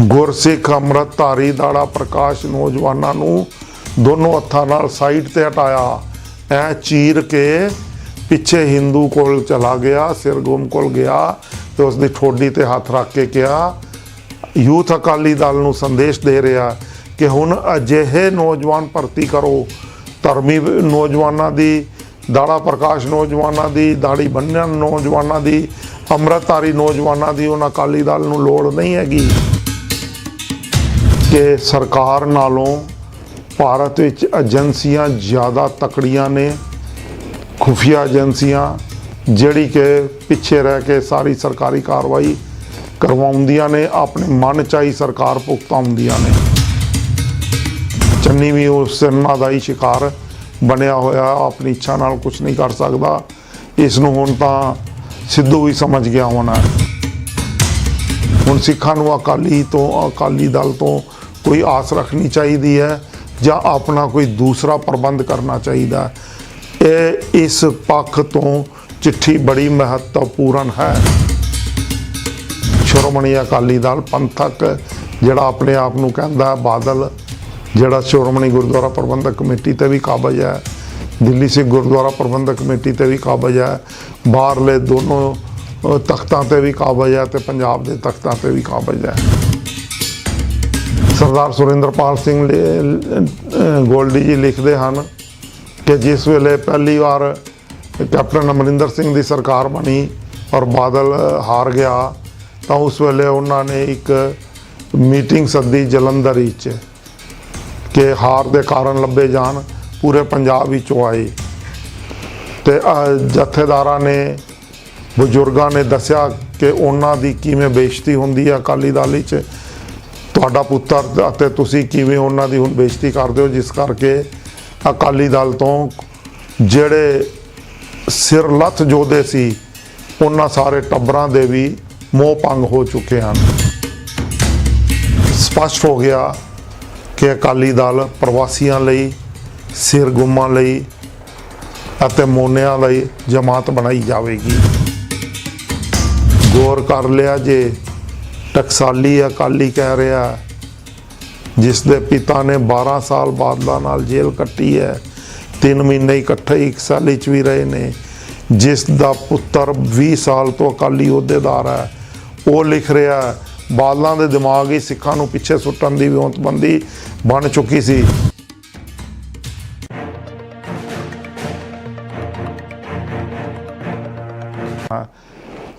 ਗੁਰਸਿੱਖ ਅੰਮ੍ਰਿਤਧਾਰੀ ਦਾੜਾ ਪ੍ਰਕਾਸ਼ ਨੌਜਵਾਨਾਂ ਨੂੰ ਦੋਨੋਂ ਹੱਥਾਂ ਨਾਲ ਸਾਈਡ ਤੇ ਹਟਾਇਆ। ਐ ਚੀਰ ਕੇ ਪਿੱਛੇ ਹਿੰਦੂ ਕੋਲ ਚਲਾ ਗਿਆ, ਸਿਰਗੁਮ ਕੋਲ ਗਿਆ ਤੇ ਉਸ ਦੀ ਠੋਡੀ ਤੇ ਹੱਥ ਰੱਖ ਕੇ ਕਿਹਾ, ਯੂਥ ਅਕਾਲੀ ਦਲ ਨੂੰ ਸੰਦੇਸ਼ ਦੇ ਰਿਹਾ ਕਿ ਹੁਣ ਅਜਿਹੇ ਨੌਜਵਾਨ ਭਰਤੀ ਕਰੋ। ਧਰਮੀ ਨੌਜਵਾਨਾਂ ਦੀ, ਦਾੜਾ ਪ੍ਰਕਾਸ਼ ਨੌਜਵਾਨਾਂ ਦੀ, ਦਾੜੀ ਬੰਨਣ ਨੌਜਵਾਨਾਂ ਦੀ ਅੰਮ੍ਰਿਤਧਾਰੀ ਨੌਜਵਾਨਾਂ ਦੀ, ਉਹਨਾਂ ਅਕਾਲੀ ਦਲ ਨੂੰ ਲੋੜ ਨਹੀਂ ਹੈਗੀ। ਕਿ ਸਰਕਾਰ ਨਾਲੋਂ ਭਾਰਤ ਵਿੱਚ ਏਜੰਸੀਆਂ ਜ਼ਿਆਦਾ ਤਕੜੀਆਂ ਨੇ, ਖੁਫੀਆ ਏਜੰਸੀਆਂ, ਜਿਹੜੀ ਕਿ ਪਿੱਛੇ ਰਹਿ ਕੇ ਸਾਰੀ ਸਰਕਾਰੀ ਕਾਰਵਾਈ ਕਰਵਾਉਂਦੀਆਂ ਨੇ, ਆਪਣੇ ਮਨ ਚਾਹੀ ਸਰਕਾਰ ਭੁਗਤਾਉਂਦੀਆਂ ਨੇ। ਚੰਨੀ ਵੀ ਉਸ ਸਿਨੇਮਾ ਦਾ ਹੀ ਸ਼ਿਕਾਰ ਬਣਿਆ ਹੋਇਆ, ਆਪਣੀ ਇੱਛਾ ਨਾਲ ਕੁਝ ਨਹੀਂ ਕਰ ਸਕਦਾ। ਇਸ ਨੂੰ ਹੁਣ ਤਾਂ ਸਿੱਧੂ ਵੀ ਸਮਝ ਗਿਆ ਹੋਣਾ। ਹੁਣ ਸਿੱਖਾਂ ਨੂੰ ਅਕਾਲੀ ਤੋਂ, ਅਕਾਲੀ ਦਲ ਤੋਂ ਕੋਈ ਆਸ ਰੱਖਣੀ ਚਾਹੀਦੀ ਹੈ ਜਾਂ ਆਪਣਾ ਕੋਈ ਦੂਸਰਾ ਪ੍ਰਬੰਧ ਕਰਨਾ ਚਾਹੀਦਾ ਇਹ ਇਸ ਪੱਖ ਤੋਂ ਚਿੱਠੀ ਬੜੀ ਮਹੱਤਵਪੂਰਨ ਹੈ। ਸ਼੍ਰੋਮਣੀ ਅਕਾਲੀ ਦਲ ਪੰਥਕ, ਜਿਹੜਾ ਆਪਣੇ ਆਪ ਨੂੰ ਕਹਿੰਦਾ ਬਾਦਲ, ਜਿਹੜਾ ਸ਼੍ਰੋਮਣੀ ਗੁਰਦੁਆਰਾ ਪ੍ਰਬੰਧਕ ਕਮੇਟੀ ਤੇ ਵੀ ਕਾਬਜ ਹੈ, ਦਿੱਲੀ ਸਿੱਖ ਗੁਰਦੁਆਰਾ ਪ੍ਰਬੰਧਕ ਕਮੇਟੀ ਤੇ ਵੀ ਕਾਬਜ ਹੈ, ਬਾਹਰਲੇ ਦੋਨੋਂ ਤਖਤਾਂ ਤੇ ਵੀ ਕਾਬਜ ਹੈ ਤੇ ਪੰਜਾਬ ਦੇ ਤਖਤਾਂ ਤੇ ਵੀ ਕਾਬਜ ਹੈ। ਸਰਦਾਰ ਸੁਰਿੰਦਰਪਾਲ ਸਿੰਘ ਲੇ- ਗੋਲਡੀ ਜੀ ਲਿਖਦੇ ਹਨ ਕਿ ਜਿਸ ਵੇਲੇ ਪਹਿਲੀ ਵਾਰ ਕੈਪਟਨ ਅਮਰਿੰਦਰ ਸਿੰਘ ਦੀ ਸਰਕਾਰ ਬਣੀ ਔਰ ਬਾਦਲ ਹਾਰ ਗਿਆ, ਤਾਂ ਉਸ ਵੇਲੇ ਉਹਨਾਂ ਨੇ ਇੱਕ ਮੀਟਿੰਗ ਸੱਦੀ ਜਲੰਧਰ ਵਿੱਚ ਕਿ ਹਾਰ ਦੇ ਕਾਰਨ ਲੱਭੇ ਜਾਣ, ਪੂਰੇ ਪੰਜਾਬ ਵਿੱਚੋਂ ਆਏ। ਤੇ ਜਥੇਦਾਰਾਂ ਨੇ, ਬਜ਼ੁਰਗਾਂ ਨੇ ਦੱਸਿਆ ਕਿ ਉਹਨਾਂ ਦੀ ਕਿਵੇਂ ਬੇਇੱਜ਼ਤੀ ਹੁੰਦੀ ਹੈ ਅਕਾਲੀ ਦਲ ਵਿੱਚ ਤੁਹਾਡਾ ਪੁੱਤਰ ਅਤੇ ਤੁਸੀਂ ਕਿਵੇਂ ਉਹਨਾਂ ਦੀ ਹੁਣ ਬੇਇੱਜ਼ਤੀ ਕਰਦੇ ਹੋ, ਜਿਸ ਕਰਕੇ ਅਕਾਲੀ ਦਲ ਤੋਂ ਜਿਹੜੇ ਸਿਰ ਲੱਥ ਜੋਧੇ ਸੀ, ਉਹਨਾਂ ਸਾਰੇ ਟੱਬਰਾਂ ਦੇ ਵੀ ਮੋਹ ਭੰਗ ਹੋ ਚੁੱਕੇ ਹਨ। ਸਪਸ਼ਟ ਹੋ ਗਿਆ ਕਿ ਅਕਾਲੀ ਦਲ ਪ੍ਰਵਾਸੀਆਂ ਲਈ, ਸਿਰ ਗੁੰਮਾਂ ਲਈ ਅਤੇ ਮੋਨਿਆਂ ਲਈ ਜਮਾਤ ਬਣਾਈ ਜਾਵੇਗੀ। ਗੌਰ ਕਰ ਲਿਆ ਜੇ ਟਕਸਾਲੀ ਅਕਾਲੀ ਕਹਿ ਰਿਹਾ। ਜਿਸ ਦੇ ਪਿਤਾ ਨੇ 12 ਸਾਲ ਬਾਦਲਾਂ ਨਾਲ ਜੇਲ੍ਹ ਕੱਟੀ ਹੈ। 3 ਮਹੀਨੇ ਇਕੱਠੇ ਇੱਕ ਸਾਲ ਵਿੱਚ ਵੀ ਰਹੇ ਨੇ। ਜਿਸ ਦਾ ਪੁੱਤਰ 20 ਸਾਲ ਤੋਂ ਅਕਾਲੀ ਅਹੁਦੇਦਾਰ ਹੈ। ਉਹ ਲਿਖ ਰਿਹਾ ਬਾਦਲਾਂ ਦੇ ਦਿਮਾਗ ਹੀ ਸਿੱਖਾਂ ਨੂੰ ਪਿੱਛੇ ਸੁੱਟਣ ਦੀ ਵਿਉਂਤਬੰਦੀ ਬਣ ਚੁੱਕੀ ਸੀ।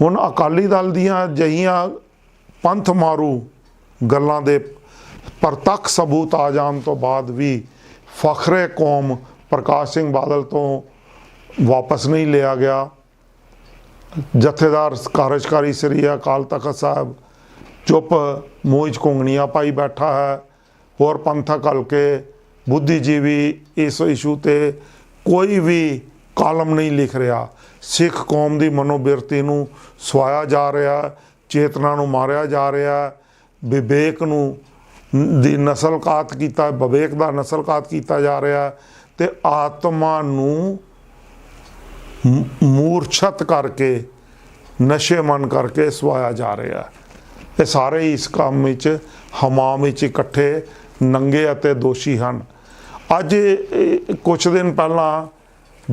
ਹੁਣ ਅਕਾਲੀ ਦਲ ਦੀਆਂ ਜਹੀਆਂ ਪੰਥ ਮਾਰੂ ਗੱਲਾਂ ਦੇ ਪ੍ਰਤੱਖ ਸਬੂਤ ਆ ਜਾਣ ਤੋਂ ਬਾਅਦ ਵੀ ਫਖਰੇ ਕੌਮ ਪ੍ਰਕਾਸ਼ ਸਿੰਘ ਬਾਦਲ ਤੋਂ ਵਾਪਸ ਨਹੀਂ ਲਿਆ ਗਿਆ। ਜਥੇਦਾਰ ਕਾਰਜਕਾਰੀ ਸ੍ਰੀ ਅਕਾਲ ਤਖਤ ਸਾਹਿਬ ਚੁੱਪ ਮੂੰਹ 'ਚ ਕੁੰਗਣੀਆਂ ਪਾਈ ਬੈਠਾ ਹੈ। ਹੋਰ ਪੰਥਕ ਹਲਕੇ ਬੁੱਧੀਜੀਵੀ ਇਸ ਇਸ਼ੂ ਤੇ ਕੋਈ ਵੀ ਕਾਲਮ ਨਹੀਂ ਲਿਖ ਰਿਹਾ। ਸਿੱਖ ਕੌਮ ਦੀ ਮਨੋਬਿਰਤੀ ਨੂੰ ਸਵਾਇਆ ਜਾ ਰਿਹਾ। ਚੇਤਨਾ ਨੂੰ ਮਾਰਿਆ ਜਾ ਰਿਹਾ ਵਿਵੇਕ ਨੂੰ ਦੀ ਨਸਲਕਾਤ ਕੀਤਾ, ਵਿਵੇਕ ਦਾ ਨਸਲਕਾਤ ਕੀਤਾ ਜਾ ਰਿਹਾ ਤੇ ਆਤਮਾ ਨੂੰ ਮ- ਮੂਰਛਤ ਕਰਕੇ, ਨਸ਼ੇ ਮਨ ਕਰਕੇ ਸਵਾਇਆ ਜਾ ਰਿਹਾ ਇਹ ਸਾਰੇ ਇਸ ਕੰਮ ਵਿੱਚ, ਹਮਾਮ ਵਿੱਚ ਇਕੱਠੇ ਨੰਗੇ ਅਤੇ ਦੋਸ਼ੀ ਹਨ। ਅੱਜ ਇਹ- ਕੁਛ ਦਿਨ ਪਹਿਲਾਂ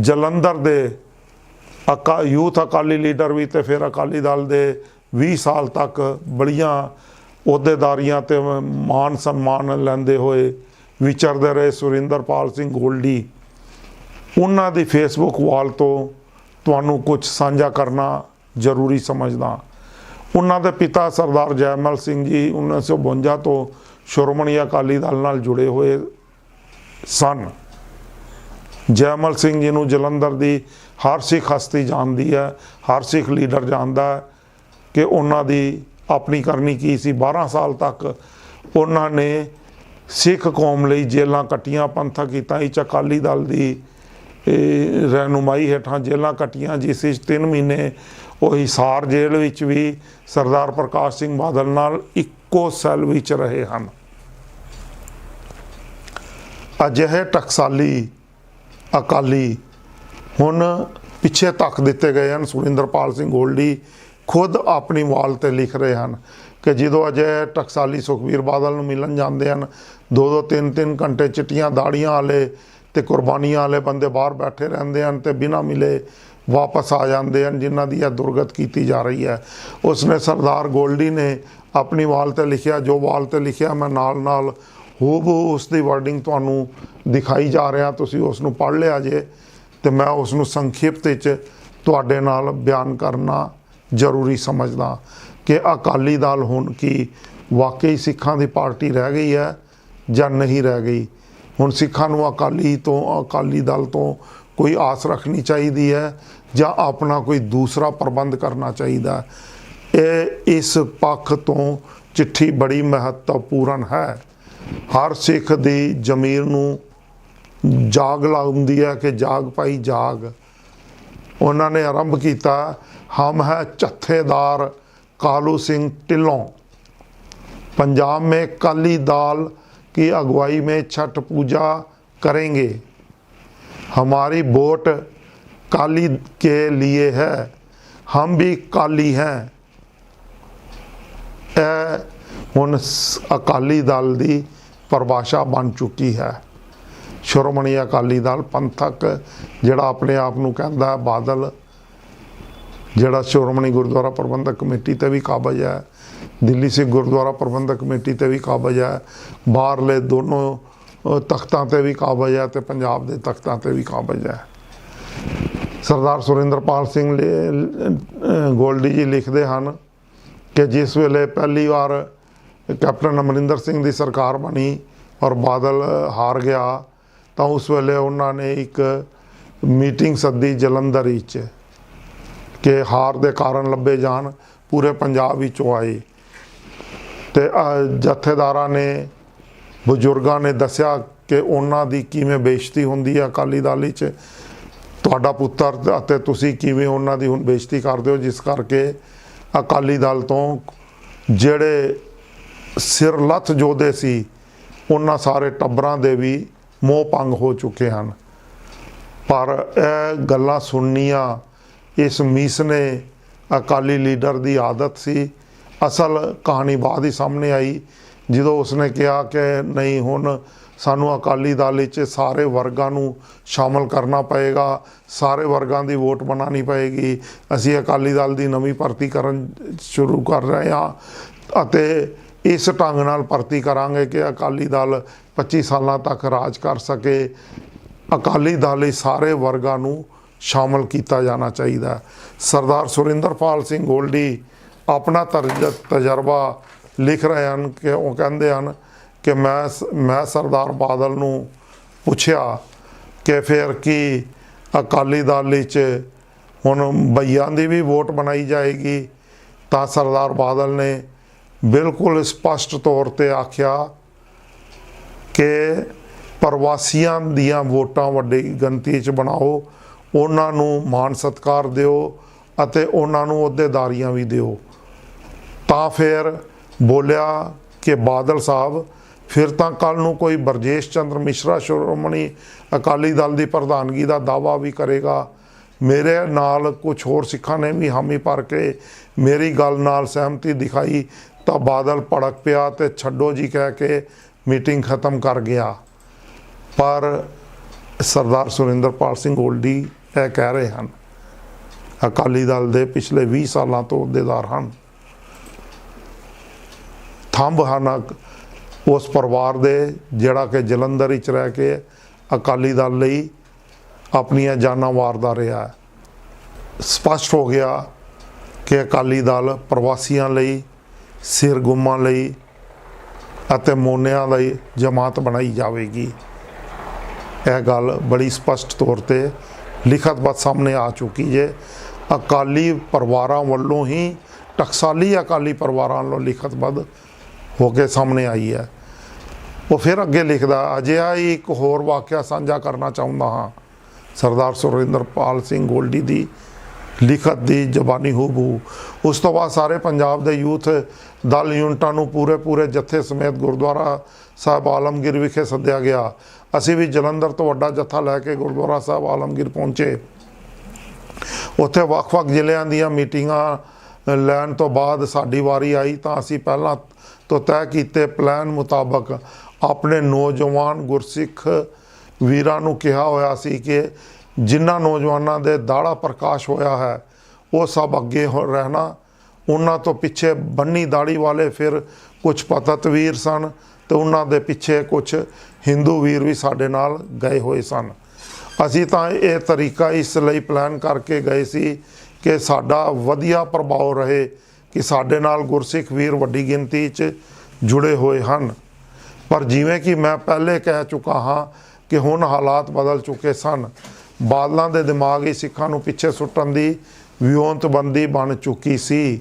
ਜਲੰਧਰ ਦੇ ਅਕਾ, ਯੂਥ ਅਕਾਲੀ ਲੀਡਰ ਵੀ ਤੇ ਫਿਰ ਅਕਾਲੀ ਦਲ ਦੇ 20 ਸਾਲ ਤੱਕ ਬੜੀਆਂ ਅਹੁਦੇਦਾਰੀਆਂ ਤੇ ਮਾਨ ਸਨਮਾਨ ਲੈਂਦੇ ਹੋਏ ਵਿਚਰਦੇ ਰਹੇ ਸੁਰਿੰਦਰਪਾਲ ਸਿੰਘ ਗੋਲਡੀ। ਉਹਨਾਂ ਦੀ ਫੇਸਬੁੱਕ ਵਾਲ ਤੋਂ ਤੁਹਾਨੂੰ ਕੁਝ ਸਾਂਝਾ ਕਰਨਾ ਜ਼ਰੂਰੀ ਸਮਝਦਾ। ਉਹਨਾਂ ਦੇ ਪਿਤਾ ਸਰਦਾਰ ਜੈਮਲ ਸਿੰਘ ਜੀ 1952 ਤੋਂ ਸ਼੍ਰੋਮਣੀ ਅਕਾਲੀ ਦਲ ਨਾਲ ਜੁੜੇ ਹੋਏ ਸਨ। ਜੈਮਲ ਸਿੰਘ ਜੀ ਨੂੰ ਜਲੰਧਰ ਦੀ ਹਰ ਸਿੱਖ ਹਸਤੀ ਜਾਣਦੀ ਹੈ, ਹਰ ਸਿੱਖ ਲੀਡਰ ਜਾਣਦਾ ਹੈ। ਕਿ ਉਹਨਾਂ ਦੀ ਆਪਣੀ ਕਰਨੀ ਕੀ ਸੀ? 12 ਸਾਲ ਤੱਕ ਉਹਨਾਂ ਨੇ ਸਿੱਖ ਕੌਮ ਲਈ ਜੇਲਾਂ ਕੱਟੀਆਂ, ਪੰਥਕ ਕੀਤਾ ਇਹ ਅਕਾਲੀ ਦਲ ਦੀ ਰਹਿਨੁਮਾਈ ਹੇਠਾਂ ਜੇਲਾਂ ਕੱਟੀਆਂ, ਜਿਸ ਵਿੱਚ 3 ਮਹੀਨੇ ਉਹ ਹਿਸਾਰ ਜੇਲ੍ਹ ਵਿੱਚ ਵੀ ਸਰਦਾਰ ਪ੍ਰਕਾਸ਼ ਸਿੰਘ ਬਾਦਲ ਨਾਲ ਇੱਕੋ ਸੈੱਲ ਵਿੱਚ ਰਹੇ ਹਨ। ਅਜਿਹੇ ਟਕਸਾਲੀ ਅਕਾਲੀ ਹੁਣ ਪਿੱਛੇ ਤੱਕ ਦਿੱਤੇ ਗਏ ਹਨ ਸੁਰਿੰਦਰਪਾਲ ਸਿੰਘ ਗੋਲਡੀ ਖੁਦ ਆਪਣੀ ਵਾਲ ਤੇ ਲਿਖ ਰਹੇ ਹਨ ਕਿ ਜਦੋਂ ਅਜੇ ਟਕਸਾਲੀ ਸੁਖਬੀਰ ਬਾਦਲ ਨੂੰ ਮਿਲਣ ਜਾਂਦੇ ਹਨ, ਦੋ ਦੋ ਤਿੰਨ ਤਿੰਨ ਘੰਟੇ ਚਿੱਟੀਆਂ ਦਾੜੀਆਂ ਵਾਲੇ ਤੇ ਕੁਰਬਾਨੀਆਂ ਵਾਲੇ ਬੰਦੇ ਬਾਹਰ ਬੈਠੇ ਰਹਿੰਦੇ ਹਨ ਤੇ ਬਿਨਾਂ ਮਿਲੇ ਵਾਪਸ ਆ ਜਾਂਦੇ ਹਨ, ਜਿਨ੍ਹਾਂ ਦੀ ਇਹ ਦੁਰਗਤ ਕੀਤੀ ਜਾ ਰਹੀ ਹੈ। ਉਸਨੇ ਸਰਦਾਰ ਗੋਲਡੀ ਨੇ ਆਪਣੀ ਵਾਲ ਤੇ ਲਿਖਿਆ, ਜੋ ਵਾਲ ਤੇ ਲਿਖਿਆ ਮੈਂ ਨਾਲ ਨਾਲ ਹੂਬਹੂ ਉਸ ਦੀ ਵਰਡਿੰਗ ਤੁਹਾਨੂੰ ਦਿਖਾਈ ਜਾ ਰਿਹਾ, ਤੁਸੀਂ ਉਸ ਨੂੰ ਪੜ੍ਹ ਲਿਆ ਜੇ ਤੇ ਮੈਂ ਉਸ ਨੂੰ ਸੰਖੇਪ ਵਿੱਚ ਤੁਹਾਡੇ ਨਾਲ ਬਿਆਨ ਕਰਨਾ ਜ਼ਰੂਰੀ ਸਮਝਦਾ ਕਿ ਅਕਾਲੀ ਦਲ ਹੁਣ ਕੀ ਵਾਕਈ ਸਿੱਖਾਂ ਦੀ ਪਾਰਟੀ ਰਹਿ ਗਈ ਹੈ ਜਾਂ ਨਹੀਂ ਰਹਿ ਗਈ? ਹੁਣ ਸਿੱਖਾਂ ਨੂੰ ਅਕਾਲੀ ਤੋਂ, ਅਕਾਲੀ ਦਲ ਤੋਂ ਕੋਈ ਆਸ ਰੱਖਣੀ ਚਾਹੀਦੀ ਹੈ ਜਾਂ ਆਪਣਾ ਕੋਈ ਦੂਸਰਾ ਪ੍ਰਬੰਧ ਕਰਨਾ ਚਾਹੀਦਾ ਇਹ ਇਸ ਪੱਖ ਤੋਂ ਚਿੱਠੀ ਬੜੀ ਮਹੱਤਵਪੂਰਨ ਹੈ। ਹਰ ਸਿੱਖ ਦੀ ਜ਼ਮੀਰ ਨੂੰ ਜਾਗ ਲਾਉਂਦੀ ਹੈ ਕਿ ਜਾਗ ਪਾਈ ਜਾਗ। ਉਹਨਾਂ ਨੇ ਆਰੰਭ ਕੀਤਾ ਹਮ ਹੈ ਜਥੇਦਾਰ ਕਾਲੂ ਸਿੰਘ ਢਿੱਲੋਂ पंजाब में काली दाल की अगुवाई में छठ पूजा करेंगे हमारी वोट काली के लिए है हम भी काली हैं ਇਹ ਹੁਣ ਸ- ਅਕਾਲੀ ਦਲ ਦੀ ਪਰਿਭਾਸ਼ਾ ਬਣ ਚੁੱਕੀ ਹੈ ਸ਼੍ਰੋਮਣੀ ਅਕਾਲੀ ਦਲ ਪੰਥਕ ਜਿਹੜਾ ਆਪਣੇ ਆਪ ਨੂੰ ਕਹਿੰਦਾ ਹੈ ਬਾਦਲ ਜਿਹੜਾ ਸ਼੍ਰੋਮਣੀ ਗੁਰਦੁਆਰਾ ਪ੍ਰਬੰਧਕ ਕਮੇਟੀ ਤੇ ਵੀ ਕਾਬਜ ਹੈ, ਦਿੱਲੀ ਸਿੱਖ ਗੁਰਦੁਆਰਾ ਪ੍ਰਬੰਧਕ ਕਮੇਟੀ ਤੇ ਵੀ ਕਾਬਜ ਹੈ, ਬਾਹਰਲੇ ਦੋਨੋਂ ਤਖਤਾਂ ਤੇ ਵੀ ਕਾਬਜ ਹੈ ਤੇ ਪੰਜਾਬ ਦੇ ਤਖਤਾਂ ਤੇ ਵੀ ਕਾਬਜ ਹੈ। ਸਰਦਾਰ ਸੁਰਿੰਦਰਪਾਲ ਸਿੰਘ ਲੇ- ਗੋਲਡੀ ਜੀ ਲਿਖਦੇ ਹਨ ਕਿ ਜਿਸ ਵੇਲੇ ਪਹਿਲੀ ਵਾਰ ਕੈਪਟਨ ਅਮਰਿੰਦਰ ਸਿੰਘ ਦੀ ਸਰਕਾਰ ਬਣੀ ਔਰ ਬਾਦਲ ਹਾਰ ਗਿਆ, ਤਾਂ ਉਸ ਵੇਲੇ ਉਹਨਾਂ ਨੇ ਇੱਕ ਮੀਟਿੰਗ ਸੱਦੀ ਜਲੰਧਰ ਵਿੱਚ। ਕਿ ਹਾਰ ਦੇ ਕਾਰਨ ਲੱਭੇ ਜਾਣ, ਪੂਰੇ ਪੰਜਾਬ ਵਿੱਚੋਂ ਆਏ। ਤੇ ਜਥੇਦਾਰਾਂ ਨੇ, ਬਜ਼ੁਰਗਾਂ ਨੇ ਦੱਸਿਆ ਕਿ ਉਹਨਾਂ ਦੀ ਕਿਵੇਂ ਬੇਇੱਜ਼ਤੀ ਹੁੰਦੀ ਹੈ ਅਕਾਲੀ ਦਲ ਵਿੱਚ। ਤੁਹਾਡਾ ਪੁੱਤਰ ਅਤੇ ਤੁਸੀਂ ਕਿਵੇਂ ਉਹਨਾਂ ਦੀ ਹੁਣ ਬੇਇੱਜ਼ਤੀ ਕਰਦੇ ਹੋ, ਜਿਸ ਕਰਕੇ ਅਕਾਲੀ ਦਲ ਤੋਂ ਜਿਹੜੇ ਸਿਰ ਲੱਥ ਜੋਧੇ ਸੀ, ਉਹਨਾਂ ਸਾਰੇ ਟੱਬਰਾਂ ਦੇ ਵੀ ਮੋਹ ਭੰਗ ਹੋ ਚੁੱਕੇ ਹਨ। ਪਰ ਇਹ ਗੱਲਾਂ ਸੁਣਨੀਆਂ ਇਸ ਮੀਸ ਨੇ ਅਕਾਲੀ ਲੀਡਰ ਦੀ ਆਦਤ ਸੀ। ਅਸਲ ਕਹਾਣੀ ਬਾਅਦ ਹੀ ਸਾਹਮਣੇ ਆਈ, ਜਦੋਂ ਉਸਨੇ ਕਿਹਾ ਕਿ ਨਹੀਂ, ਹੁਣ ਸਾਨੂੰ ਅਕਾਲੀ ਦਲ ਵਿੱਚ ਸਾਰੇ ਵਰਗਾਂ ਨੂੰ ਸ਼ਾਮਲ ਕਰਨਾ ਪਏਗਾ, ਸਾਰੇ ਵਰਗਾਂ ਦੀ ਵੋਟ ਬਣਾਉਣੀ ਪਏਗੀ। ਅਸੀਂ ਅਕਾਲੀ ਦਲ ਦੀ ਨਵੀਂ ਭਰਤੀ ਕਰਨ ਸ਼ੁਰੂ ਕਰ ਰਹੇ ਹਾਂ ਅਤੇ ਇਸ ਢੰਗ ਨਾਲ ਭਰਤੀ ਕਰਾਂਗੇ ਕਿ ਅਕਾਲੀ ਦਲ 25 ਸਾਲਾਂ ਤੱਕ ਰਾਜ ਕਰ ਸਕੇ। ਅਕਾਲੀ ਦਲ ਲਈ ਸਾਰੇ ਵਰਗਾਂ ਨੂੰ ਸ਼ਾਮਲ ਕੀਤਾ ਜਾਣਾ ਚਾਹੀਦਾ। ਸਰਦਾਰ ਸੁਰਿੰਦਰਪਾਲ ਸਿੰਘ ਗੋਲਡੀ ਆਪਣਾ ਤਰਜ- ਤਜਰਬਾ ਲਿਖ ਰਹੇ ਹਨ ਕਿ ਉਹ ਕਹਿੰਦੇ ਹਨ ਕਿ ਮੈਂ ਸ- ਮੈਂ ਸਰਦਾਰ ਬਾਦਲ ਨੂੰ ਪੁੱਛਿਆ ਕਿ ਫਿਰ ਕੀ ਅਕਾਲੀ ਦਲ ਵਿੱਚ ਹੁਣ ਬਈਆਂ ਦੀ ਵੀ ਵੋਟ ਬਣਾਈ ਜਾਏਗੀ? ਤਾਂ ਸਰਦਾਰ ਬਾਦਲ ਨੇ ਬਿਲਕੁਲ ਸਪਸ਼ਟ ਤੌਰ ਤੇ ਆਖਿਆ ਕਿ ਪ੍ਰਵਾਸੀਆਂ ਦੀਆਂ ਵੋਟਾਂ ਵੱਡੀ ਗਿਣਤੀ 'ਚ ਬਣਾਓ। ਉਹਨਾਂ ਨੂੰ ਮਾਣ ਸਤਕਾਰ ਦਿਓ ਅਤੇ ਉਹਨਾਂ ਨੂੰ ਅਹੁਦੇਦਾਰੀਆਂ ਵੀ ਦਿਓ। ਤਾਂ ਫਿਰ ਬੋਲਿਆ ਕਿ ਬਾਦਲ ਸਾਹਿਬ, ਫਿਰ ਤਾਂ ਕੱਲ ਨੂੰ ਕੋਈ ਬਰਜੇਸ਼ ਚੰਦਰ ਮਿਸ਼ਰਾ, ਸ਼੍ਰੋਮਣੀ ਅਕਾਲੀ ਦਲ ਦੀ ਪ੍ਰਧਾਨਗੀ ਦਾ ਦਾਵਾ ਵੀ ਕਰੇਗਾ। ਮੇਰੇ ਨਾਲ ਕੁਝ ਹੋਰ ਸਿੱਖਾਂ ਨੇ ਵੀ ਹਾਮੀ ਭਰ ਕੇ ਮੇਰੀ ਗੱਲ ਨਾਲ ਸਹਿਮਤੀ ਦਿਖਾਈ, ਤਾਂ ਬਾਦਲ ਭੜਕ ਪਿਆ ਤੇ ਛੱਡੋ ਜੀ ਕਹਿ ਕੇ ਮੀਟਿੰਗ ਖਤਮ ਕਰ ਗਿਆ। ਪਰ ਸਰਦਾਰ ਸੁਰਿੰਦਰਪਾਲ ਸਿੰਘ ਓਲਡੀ ਇਹ ਕਹਿ ਰਹੇ ਹਨ। ਅਕਾਲੀ ਦਲ ਦੇ ਪਿਛਲੇ 20 ਸਾਲਾਂ ਤੋਂ ਅਹੁਦੇਦਾਰ ਹਨ। ਥੰਬ ਹਨ ਉਸ ਪਰਿਵਾਰ ਦੇ ਜਿਹੜਾ ਕਿ ਜਲੰਧਰ ਵਿੱਚ ਰਹਿ ਕੇ ਅਕਾਲੀ ਦਲ ਲਈ ਆਪਣੀਆਂ ਜਾਨਾਂ ਵਾਰਦਾ ਰਿਹਾ ਸਪਸ਼ਟ ਹੋ ਗਿਆ ਕਿ ਅਕਾਲੀ ਦਲ ਪ੍ਰਵਾਸੀਆਂ ਲਈ ਸਿਰ ਗੁੰਮਾਂ ਲਈ ਅਤੇ ਮੋਨਿਆਂ ਲਈ ਜਮਾਤ ਬਣਾਈ ਜਾਵੇਗੀ। ਇਹ ਗੱਲ ਬੜੀ ਸਪਸ਼ਟ ਤੌਰ ਤੇ ਲਿਖਤ ਲਿਖਤਬੱਧ ਸਾਹਮਣੇ ਆ ਚੁੱਕੀ ਜੇ। ਅਕਾਲੀ ਪਰਿਵਾਰਾਂ ਵੱਲੋਂ ਹੀ, ਟਕਸਾਲੀ ਅਕਾਲੀ ਪਰਿਵਾਰਾਂ ਵੱਲੋਂ ਲਿਖਤ ਲਿਖਤਬੱਧ ਹੋ ਕੇ ਸਾਹਮਣੇ ਆਈ ਹੈ। ਉਹ ਫਿਰ ਅੱਗੇ ਲਿਖਦਾ, ਅਜਿਹਾ ਹੀ ਇੱਕ ਹੋਰ ਵਾਕਿਆ ਸਾਂਝਾ ਕਰਨਾ ਚਾਹੁੰਦਾ ਹਾਂ। ਸਰਦਾਰ ਸੁਰਿੰਦਰਪਾਲ ਸਿੰਘ ਗੋਲਡੀ ਦੀ ਲਿਖਤ ਦੀ ਜ਼ਬਾਨੀ ਹੂਬੂ। ਉਸ ਤੋਂ ਬਾਅਦ ਸਾਰੇ ਪੰਜਾਬ ਦੇ ਯੂਥ ਦਲ ਯੂਨਿਟਾਂ ਨੂੰ ਪੂਰੇ ਪੂਰੇ ਜੱਥੇ ਸਮੇਤ ਗੁਰਦੁਆਰਾ ਸਾਹਿਬ ਆਲਮਗੀਰ ਵਿਖੇ ਸੱਦਿਆ ਗਿਆ। ਅਸੀਂ ਵੀ ਜਲੰਧਰ ਤੋਂ ਵੱਡਾ ਜੱਥਾ ਲੈ ਕੇ ਗੁਰਦੁਆਰਾ ਸਾਹਿਬ ਆਲਮਗੀਰ ਪਹੁੰਚੇ। ਉੱਥੇ ਵੱਖ-ਵੱਖ ਜ਼ਿਲ੍ਹਿਆਂ ਦੀਆਂ ਮੀਟਿੰਗਾਂ ਲੈਣ ਤੋਂ ਬਾਅਦ ਸਾਡੀ ਵਾਰੀ ਆਈ ਤਾਂ ਅਸੀਂ ਪਹਿਲਾਂ ਤੋਂ ਤੈਅ ਕੀਤੇ ਪਲਾਨ ਮੁਤਾਬਕ ਆਪਣੇ ਨੌਜਵਾਨ ਗੁਰਸਿੱਖ ਵੀਰਾਂ ਨੂੰ ਕਿਹਾ ਹੋਇਆ ਸੀ ਕਿ ਜਿਨ੍ਹਾਂ ਨੌਜਵਾਨਾਂ ਦੇ ਦਾੜਾ ਪ੍ਰਕਾਸ਼ ਹੋਇਆ ਹੈ, ਉਹ ਸਭ ਅੱਗੇ ਹੋ ਰਹਿਣਾ। ਉਹਨਾਂ ਤੋਂ ਪਿੱਛੇ ਬੰਨੀ ਦਾੜੀ ਵਾਲੇ ਫਿਰ ਕੁਝ ਪਤਤ ਵੀਰ ਸਨ ਤੇ ਉਹਨਾਂ ਦੇ ਪਿੱਛੇ ਕੁਝ ਹਿੰਦੂ ਵੀਰ ਵੀ ਸਾਡੇ ਨਾਲ ਗਏ ਹੋਏ ਸਨ। ਅਸੀਂ ਤਾਂ ਇਹ ਤਰੀਕਾ ਇਸ ਲਈ ਪਲਾਨ ਕਰਕੇ ਗਏ ਸੀ ਕਿ ਸਾਡਾ ਵਧੀਆ ਪ੍ਰਭਾਵ ਰਹੇ ਕਿ ਸਾਡੇ ਨਾਲ ਗੁਰਸਿੱਖ ਵੀਰ ਵੱਡੀ ਗਿਣਤੀ 'ਚ ਜੁੜੇ ਹੋਏ ਹਨ। ਪਰ ਜਿਵੇਂ ਕਿ ਮੈਂ ਪਹਿਲੇ ਕਹਿ ਚੁੱਕਾ ਹਾਂ ਕਿ ਹੁਣ ਹਾਲਾਤ ਬਦਲ ਚੁੱਕੇ ਸਨ ਬਾਦਲਾਂ ਦੇ ਦਿਮਾਗ ਹੀ ਸਿੱਖਾਂ ਨੂੰ ਪਿੱਛੇ ਸੁੱਟਣ ਦੀ ਵਿਉਂਤਬੰਦੀ ਬਣ ਚੁੱਕੀ ਸੀ।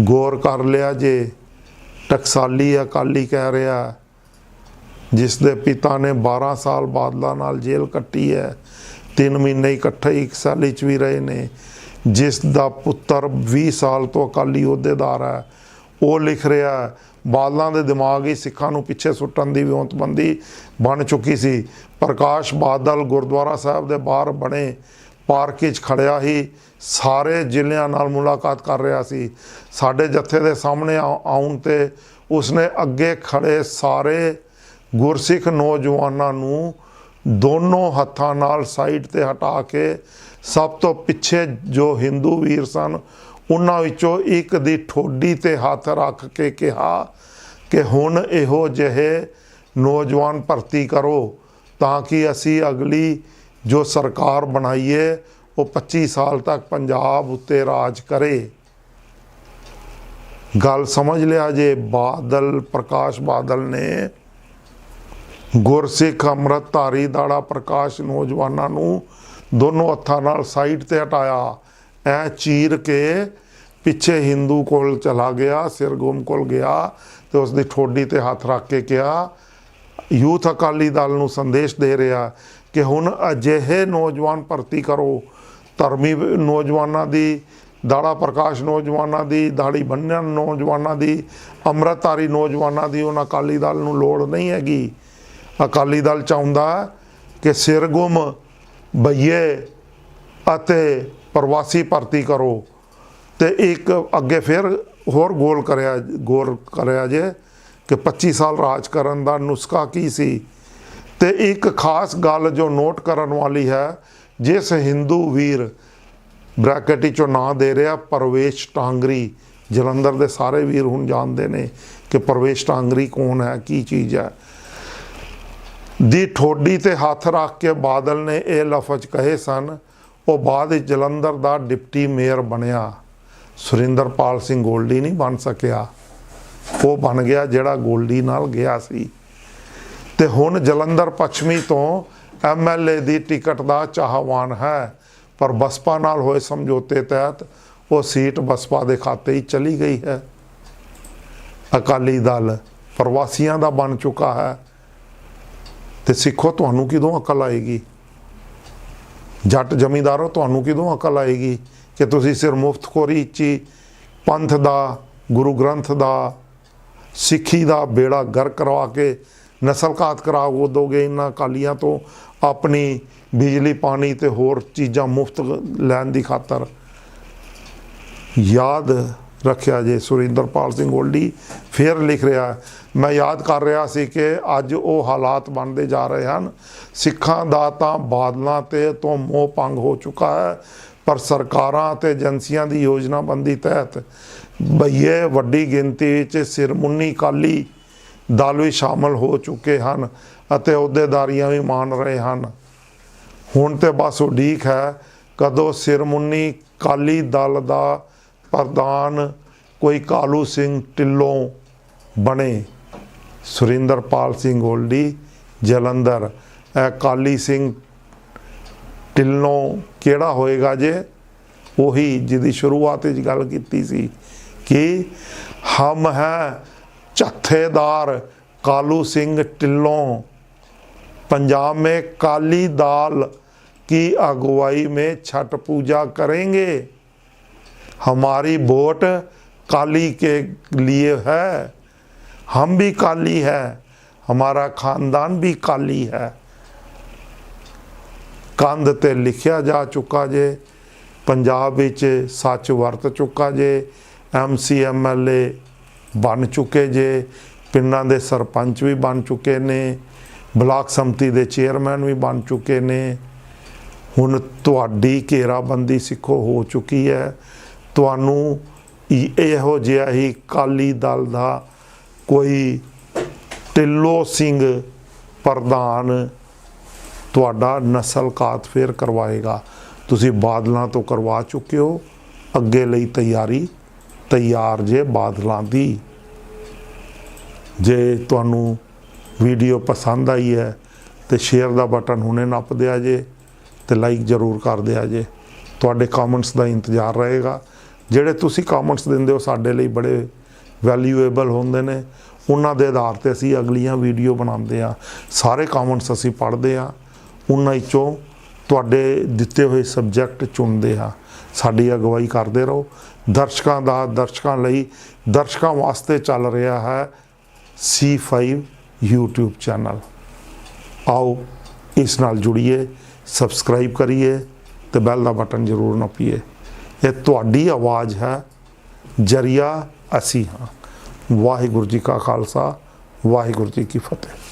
ਗੌਰ ਕਰ ਲਿਆ ਜੇ, ਟਕਸਾਲੀ ਅਕਾਲੀ ਕਹਿ ਰਿਹਾ, ਜਿਸ ਦੇ ਪਿਤਾ ਨੇ 12 ਸਾਲ ਬਾਦਲਾਂ ਨਾਲ ਜੇਲ੍ਹ ਕੱਟੀ ਹੈ 3 ਮਹੀਨੇ ਇਕੱਠੇ ਇੱਕ ਸਾਲ ਵਿੱਚ ਵੀ ਰਹੇ ਨੇ, ਜਿਸ ਦਾ ਪੁੱਤਰ 20 ਸਾਲ ਤੋਂ ਅਕਾਲੀ ਅਹੁਦੇਦਾਰ ਹੈ। ਉਹ ਲਿਖ ਰਿਹਾ ਬਾਦਲਾਂ ਦੇ ਦਿਮਾਗ ਹੀ ਸਿੱਖਾਂ ਨੂੰ ਪਿੱਛੇ ਸੁੱਟਣ ਦੀ ਵਿਉਂਤਬੰਦੀ ਬਣ ਚੁੱਕੀ ਸੀ। ਪ੍ਰਕਾਸ਼ ਬਾਦਲ ਗੁਰਦੁਆਰਾ ਸਾਹਿਬ ਦੇ ਬਾਹਰ ਬਣੇ ਪਾਰਕ ਵਿੱਚ ਖੜਿਆ ਹੀ ਸਾਰੇ ਜ਼ਿਲ੍ਹਿਆਂ ਨਾਲ ਮੁਲਾਕਾਤ ਕਰ ਰਿਹਾ ਸੀ। ਸਾਡੇ ਜੱਥੇ ਦੇ ਸਾਹਮਣੇ ਆ- ਆਉਣ ਤੇ ਉਸਨੇ ਅੱਗੇ ਖੜੇ ਸਾਰੇ ਗੁਰਸਿੱਖ ਨੌਜਵਾਨਾਂ ਨੂੰ ਦੋਨੋਂ ਹੱਥਾਂ ਨਾਲ ਸਾਈਡ ਤੇ ਹਟਾ ਕੇ ਸਭ ਤੋਂ ਪਿੱਛੇ ਜੋ ਹਿੰਦੂ ਵੀਰ ਸਨ ਉਹਨਾਂ ਵਿੱਚੋਂ ਇੱਕ ਦੀ ਠੋਡੀ ਤੇ ਹੱਥ ਰੱਖ ਕੇ ਕਿਹਾ ਕਿ ਹੁਣ ਇਹੋ ਜਿਹੇ ਨੌਜਵਾਨ ਭਰਤੀ ਕਰੋ ਤਾਂ ਕਿ ਅਸੀਂ ਅਗਲੀ ਜੋ ਸਰਕਾਰ ਬਣਾਈਏ, ਉਹ 25 ਸਾਲ ਤੱਕ ਪੰਜਾਬ ਉੱਤੇ ਰਾਜ ਕਰੇ। ਗੱਲ ਸਮਝ ਲਿਆ ਜੇ, ਬਾਦਲ, ਪ੍ਰਕਾਸ਼ ਬਾਦਲ ਨੇ ਗੁਰਸਿੱਖ, ਅੰਮ੍ਰਿਤਧਾਰੀ, ਦਾੜਾ ਪ੍ਰਕਾਸ਼ ਨੌਜਵਾਨਾਂ ਨੂੰ ਦੋਨੋਂ ਹੱਥਾਂ ਨਾਲ ਸਾਈਡ ਤੇ ਹਟਾਇਆ। ਐ ਚੀਰ ਕੇ ਪਿੱਛੇ ਹਿੰਦੂ ਕੋਲ ਚਲਾ ਗਿਆ, ਸਿਰਗੁਮ ਕੋਲ ਗਿਆ ਤੇ ਉਸ ਦੀ ਠੋਡੀ ਤੇ ਹੱਥ ਰੱਖ ਕੇ ਕਿਹਾ, ਯੂਥ ਅਕਾਲੀ ਦਲ ਨੂੰ ਸੰਦੇਸ਼ ਦੇ ਰਿਹਾ ਕਿ ਹੁਣ ਅਜਿਹੇ ਨੌਜਵਾਨ ਭਰਤੀ ਕਰੋ। ਧਰਮੀ ਨੌਜਵਾਨਾਂ ਦੀ, ਦਾੜਾ ਪ੍ਰਕਾਸ਼ ਨੌਜਵਾਨਾਂ ਦੀ, ਦਾੜੀ ਬੰਨਣ ਨੌਜਵਾਨਾਂ ਦੀ, ਅੰਮ੍ਰਿਤਧਾਰੀ ਨੌਜਵਾਨਾਂ ਦੀ ਉਹਨਾਂ ਅਕਾਲੀ ਦਲ ਨੂੰ ਲੋੜ ਨਹੀਂ ਹੈਗੀ। ਅਕਾਲੀ ਦਲ ਚਾਹੁੰਦਾ ਹੈ ਕਿ ਸਿਰਗੁਮ, ਬਈਏ ਅਤੇ ਪ੍ਰਵਾਸੀ ਭਰਤੀ ਕਰੋ ਤੇ ਇੱਕ ਅੱਗੇ ਫਿਰ ਹੋਰ ਗੋਲ ਕਰਿਆ ਗੌਰ ਕਰਿਆ ਜੇ ਕਿ 25 ਸਾਲ ਰਾਜ ਕਰਨ ਦਾ ਨੁਸਖਾ ਕੀ ਸੀ? ਤੇ ਇੱਕ ਖਾਸ ਗੱਲ ਜੋ ਨੋਟ ਕਰਨ ਵਾਲੀ ਹੈ, ਜਿਸ ਹਿੰਦੂ ਵੀਰ ਬ੍ਰੈਕਟ ਚੋਂ ਨਾਂ ਦੇ ਰਿਹਾ ਪਰਵੇਸ਼ ਟਾਂਗਰੀ, ਜਲੰਧਰ ਦੇ ਸਾਰੇ ਵੀਰ ਹੁਣ ਜਾਣਦੇ ਨੇ ਕਿ ਪਰਵੇਸ਼ ਟਾਂਗਰੀ ਕੌਣ ਹੈ, ਕੀ ਚੀਜ਼ ਹੈ। ਦੀ ਠੋਡੀ ਤੇ ਹੱਥ ਰੱਖ ਕੇ ਬਾਦਲ ਨੇ ਇਹ ਲਫ਼ਜ਼ ਕਹੇ ਸਨ ਉਹ ਬਾਅਦ ਵਿੱਚ ਜਲੰਧਰ ਦਾ ਡਿਪਟੀ ਮੇਅਰ ਬਣਿਆ। ਸੁਰਿੰਦਰਪਾਲ ਸਿੰਘ ਗੋਲਡੀ ਨਹੀਂ ਬਣ ਸਕਿਆ। ਉਹ ਬਣ ਗਿਆ ਜਿਹੜਾ ਗੋਲਡੀ ਨਾਲ ਗਿਆ ਸੀ। ਤੇ ਹੁਣ ਜਲੰਧਰ ਪੱਛਮੀ ਤੋਂ ਐਮਐਲਏ ਦੀ ਟਿਕਟ ਦਾ ਚਾਹਵਾਨ ਹੈ। ਪਰ ਬਸਪਾ ਨਾਲ ਹੋਏ ਸਮਝੌਤੇ ਤਹਿਤ ਉਹ ਸੀਟ ਬਸਪਾ ਦੇ ਖਾਤੇ ਹੀ ਚਲੀ ਗਈ ਹੈ। ਅਕਾਲੀ ਦਲ ਪ੍ਰਵਾਸੀਆਂ ਦਾ ਬਣ ਚੁੱਕਾ ਹੈ। ਤੇ ਸਿੱਖੋ, ਤੁਹਾਨੂੰ ਕਿਦੋਂ ਅਕਲ ਆਏਗੀ? ਜੱਟ ਜ਼ਮੀਂਦਾਰੋ, ਤੁਹਾਨੂੰ ਕਿਦੋਂ ਅਕਲ ਆਏਗੀ ਕਿ ਤੁਸੀਂ ਸਿਰ ਮੁਫਤਖੋਰੀ ਚ ਪੰਥ ਦਾ, ਗੁਰੂ ਗ੍ਰੰਥ ਦਾ, ਸਿੱਖੀ ਦਾ ਬੇੜਾ ਗਰ ਕਰਵਾ ਕੇ ਨਸਲ ਘਾਤ ਕਰਾ ਦੋਗੇ ਇਹਨਾਂ ਅਕਾਲੀਆਂ ਤੋਂ ਆਪਣੀ ਬਿਜਲੀ, ਪਾਣੀ ਤੇ ਹੋਰ ਚੀਜ਼ਾਂ ਮੁਫਤ ਲੈਣ ਦੀ ਖਾਤਰ? ਯਾਦ ਰੱਖਿਆ ਜੇ ਸੁਰਿੰਦਰਪਾਲ ਸਿੰਘ ਗੋਲਡੀ ਫਿਰ ਲਿਖ ਰਿਹਾ, ਮੈਂ ਯਾਦ ਕਰ ਰਿਹਾ ਸੀ ਕਿ ਅੱਜ ਉਹ ਹਾਲਾਤ ਬਣਦੇ ਜਾ ਰਹੇ ਹਨ। ਸਿੱਖਾਂ ਦਾ ਤਾਂ ਬਾਦਲਾਂ ਤੇ ਤੋਂ ਮੋਹ ਭੰਗ ਹੋ ਚੁੱਕਾ ਹੈ, ਪਰ ਸਰਕਾਰਾਂ ਤੇ ਏਜੰਸੀਆਂ ਦੀ ਯੋਜਨਾਬੰਦੀ ਤਹਿਤ ਬਈਏ ਵੱਡੀ ਗਿਣਤੀ ਵਿੱਚ ਸਿਰਮੁੰਨੀ ਕਾਲੀ ਦਲ ਵੀ ਸ਼ਾਮਲ ਹੋ ਚੁੱਕੇ ਹਨ ਅਤੇ ਅਹੁਦੇਦਾਰੀਆਂ ਵੀ ਮਾਣ ਰਹੇ ਹਨ। ਹੁਣ ਤੇ ਬਸ ਉਡੀਕ ਹੈ, ਕਦੋਂ ਸਿਰਮੁੰਨੀ ਕਾਲੀ ਦਲ ਦਾ ਪ੍ਰਧਾਨ ਕੋਈ ਕਾਲੂ ਸਿੰਘ ਢਿੱਲੋਂ ਬਣੇ ਸੁਰਿੰਦਰਪਾਲ ਸਿੰਘ ਗੋਲਡੀ ਜਲੰਧਰ ਇਹ ਕਾਲੀ ਸਿੰਘ ਢਿੱਲੋਂ ਕਿਹੜਾ ਹੋਏਗਾ ਜੇ ਉਹੀ ਜਿਹਦੀ ਸ਼ੁਰੂਆਤ ਵਿੱਚ ਗੱਲ ਕੀਤੀ ਸੀ ਕਿ ਹਮ ਹੈ ਜਥੇਦਾਰ ਕਾਲੂ ਸਿੰਘ ਢਿੱਲੋਂ पंजाब में काली दाल की अगुवाई में छठ पूजा करेंगे हमारी वोट काली के लिए है हम भी काली है हमारा खानदान भी काली है ਕੰਧ ਤੇ ਲਿਖਿਆ ਜਾ ਚੁੱਕਾ ਜੇ ਪੰਜਾਬ ਵਿੱਚ ਸੱਚ ਵਰਤ ਚੁੱਕਾ ਜੇ ਐਮਸੀ ਐਮਐਲਏ ਬਣ ਚੁੱਕੇ ਜੇ ਪਿੰਡਾਂ ਦੇ ਸਰਪੰਚ ਵੀ ਬਣ ਚੁੱਕੇ ਨੇ ਬਲਾਕ ਸੰਮਤੀ ਦੇ ਚੇਅਰਮੈਨ ਵੀ ਬਣ ਚੁੱਕੇ ਨੇ ਹੁਣ ਤੁਹਾਡੀ ਘੇਰਾਬੰਦੀ ਸਿੱਖੋ ਹੋ ਚੁੱਕੀ ਹੈ ਤੁਹਾਨੂੰ ਇਹੋ ਜਿਹਾ ਹੀ ਕਾਲੀ ਦਲ ਦਾ ਕੋਈ ਢਿੱਲੋਂ ਸਿੰਘ ਪ੍ਰਧਾਨ ਤੁਹਾਡਾ ਨਸਲ ਕਾਤ ਫੇਰ ਕਰਵਾਏਗਾ। ਤੁਸੀਂ ਬਾਦਲਾਂ ਤੋਂ ਕਰਵਾ ਚੁੱਕੇ ਹੋ। ਅੱਗੇ ਲਈ ਤਿਆਰੀ, ਤਿਆਰ ਜੇ ਬਾਦਲਾਂ ਦੀ। ਜੇ ਤੁਹਾਨੂੰ ਵੀਡੀਓ ਪਸੰਦ ਆਈ ਹੈ ਤੇ ਸ਼ੇਅਰ ਦਾ ਬਟਨ ਹੁਣੇ ਨੱਪ ਦਿਆ ਜੇ ਤੇ ਲਾਈਕ ਜ਼ਰੂਰ ਕਰ ਦਿਆ ਜੇ। ਤੁਹਾਡੇ ਕਮੈਂਟਸ ਦਾ ਇੰਤਜ਼ਾਰ ਰਹੇਗਾ। ਜਿਹੜੇ ਤੁਸੀਂ ਕਮੈਂਟਸ ਦਿੰਦੇ ਹੋ ਸਾਡੇ ਲਈ ਬੜੇ ਵੈਲਿਊਏਬਲ ਹੁੰਦੇ ਨੇ। ਉਹਨਾਂ ਦੇ ਆਧਾਰ ਤੇ ਅਸੀਂ ਅਗਲੀਆਂ ਵੀਡੀਓ ਬਣਾਉਂਦੇ ਆ ਸਾਰੇ ਕਮੈਂਟਸ ਅਸੀਂ ਪੜ੍ਹਦੇ ਆ ਉਹਨਾਂ ਵਿੱਚੋਂ ਤੁਹਾਡੇ ਦਿੱਤੇ ਹੋਏ ਸਬਜੈਕਟ ਚੁਣਦੇ ਆ ਸਾਡੀ ਅਗਵਾਈ ਕਰਦੇ ਰਹੋ। ਦਰਸ਼ਕਾਂ ਦਾ ਦਰਸ਼ਕਾਂ ਲਈ ਦਰਸ਼ਕਾਂ ਵਾਸਤੇ ਚੱਲ ਰਿਹਾ ਹੈ C5 YouTube ਚੈਨਲ ਆਓ ਇਸ ਨਾਲ ਜੁੜੀਏ ਸਬਸਕ੍ਰਾਈਬ ਕਰੀਏ ਤੇ ਬੈਲ ਦਾ ਬਟਨ ਜ਼ਰੂਰ ਨੱਪੀਏ। ਇਹ ਤੁਹਾਡੀ ਆਵਾਜ਼ ਹੈ, ਜਰੀਆ ਅਸੀਂ ਹਾਂ। ਵਾਹਿਗੁਰੂ ਜੀ ਕਾ ਖਾਲਸਾ, ਵਾਹਿਗੁਰੂ ਜੀ ਕੀ ਫਤਿਹ।